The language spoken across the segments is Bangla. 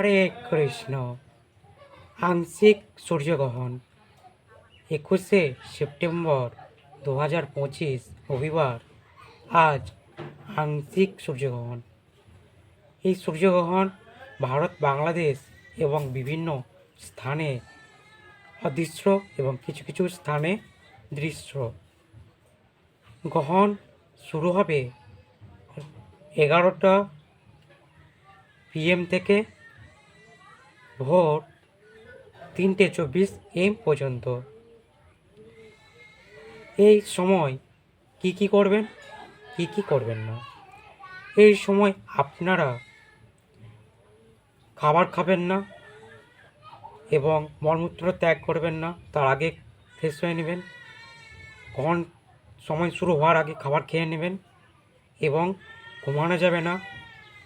কৃষ্ণ। আংশিক সূর্যগ্রহণ, একুশে সেপ্টেম্বর দু হাজার পঁচিশ, রবিবার। আজ আংশিক সূর্যগ্রহণ। এই সূর্যগ্রহণ ভারত, বাংলাদেশ এবং বিভিন্ন স্থানে অদৃশ্য এবং কিছু কিছু স্থানে দৃশ্য। গ্রহণ শুরু হবে এগারোটা পিএম থেকে ভোর তিনটে চব্বিশ এম পর্যন্ত। এই সময় কি কি করবেন? কি কি করবেন না? এই সময় আপনারা খাবার খাবেন না এবং মলমূত্র ত্যাগ করবেন না, তার আগে ফ্রেশ হয়ে নেবেন। কখন সময় শুরু হওয়ার আগে খাবার খেয়ে নেবেন এবং ঘুমানো যাবে না।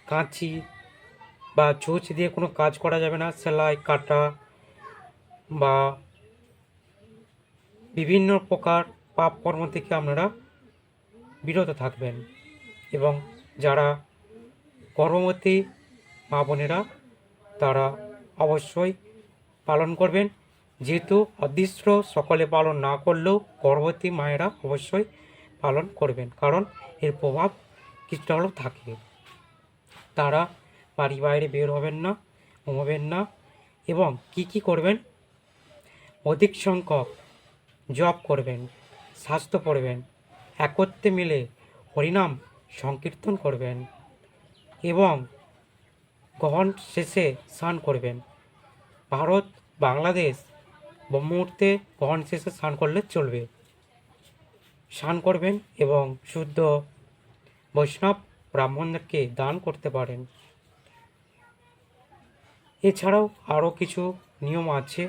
কাঁচি বা ছুঁচ দিয়ে কোনো কাজ করা যাবে না, সেলাই, কাটা বা বিভিন্ন প্রকার পাপ কর্ম থেকে আপনারা বিরত থাকবেন এবং যারা গর্ভবতী মা বোনেরা, তারা অবশ্যই পালন করবেন। যেহেতু অদৃশ্য সকলে পালন না করলেও গর্ভবতী মায়েরা অবশ্যই পালন করবেন, কারণ এর প্রভাব কিছুটা হলেও থাকে। তারা বাড়ি বাইরে বের হবেন না, ঘুমাবেন না এবং কি কি করবেন? অধিক সংখ্যক জপ করবেন, স্বাস্থ্য পড়বেন, একত্রে মিলে হরিনাম সংকীর্তন করবেন এবং গ্রহণ শেষে স্নান করবেন। ভারত, বাংলাদেশ মুহূর্তে গ্রহণ শেষে স্নান করলে চলবে। স্নান করবেন এবং শুদ্ধ বৈষ্ণব ব্রাহ্মণদেরকে দান করতে পারেন। এছাড়াও আরও কিছু নিয়ম আছে।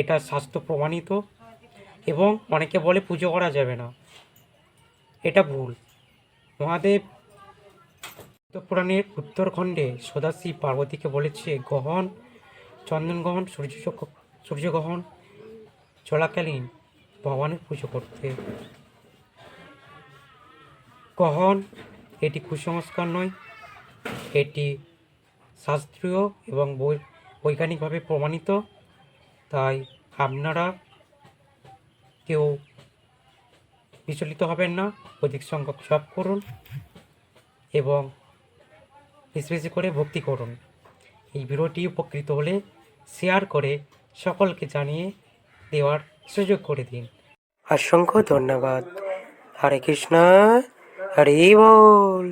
এটা স্বাস্থ্য প্রমাণিত এবং অনেকে বলে পুজো করা যাবে না। এটা ভুল। মহাদেব পুরাণের উত্তরখণ্ডে সদাশিব পার্বতীকে বলেছে, গ্রহণ চন্দন গ্রহণ সূর্য সূর্যগ্রহণ, চলাকালীন ভগবানের পুজো করতে। গ্রহণ, এটি কুসংস্কার নয়, এটি শাস্ত্রীয় এবং বৈজ্ঞানিকভাবে প্রমাণিত। তাই আপনারা কেউ বিচলিত হবেন না, অধিক সংখ্যক জপ করুন এবং বেশি বেশি করে ভক্তি করুন। এই ভিডিওটি উপকৃত হলে শেয়ার করে সকলকে জানিয়ে দেওয়ার সুযোগ করে দিন। অসংখ্য ধন্যবাদ। হরে কৃষ্ণ, হরে বল।